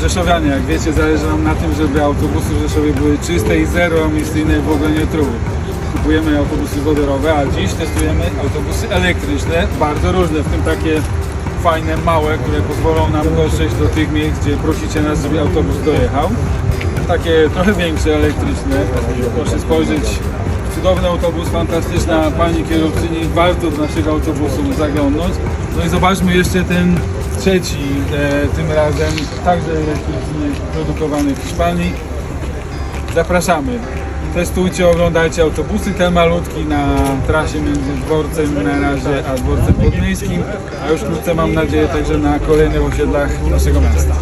Rzeszowianie, jak wiecie, zależy nam na tym, żeby autobusy w Rzeszowie były czyste i zero emisyjne w ogóle nie truły. Kupujemy autobusy wodorowe, a dziś testujemy autobusy elektryczne, bardzo różne, w tym takie fajne, małe, które pozwolą nam dotrzeć do tych miejsc, gdzie prosicie nas, żeby autobus dojechał. Takie trochę większe, elektryczne. Proszę spojrzeć. Cudowny autobus, fantastyczna pani kierowczyni. Warto do naszego autobusu zaglądnąć. No i zobaczmy jeszcze ten trzeci, e, tym razem także elektryczny, produkowany w Hiszpanii. Zapraszamy. Testujcie, oglądajcie autobusy, te malutki na trasie między dworcem na razie a dworcem podmiejskim, a już wkrótce mam nadzieję także na kolejnych osiedlach naszego miasta.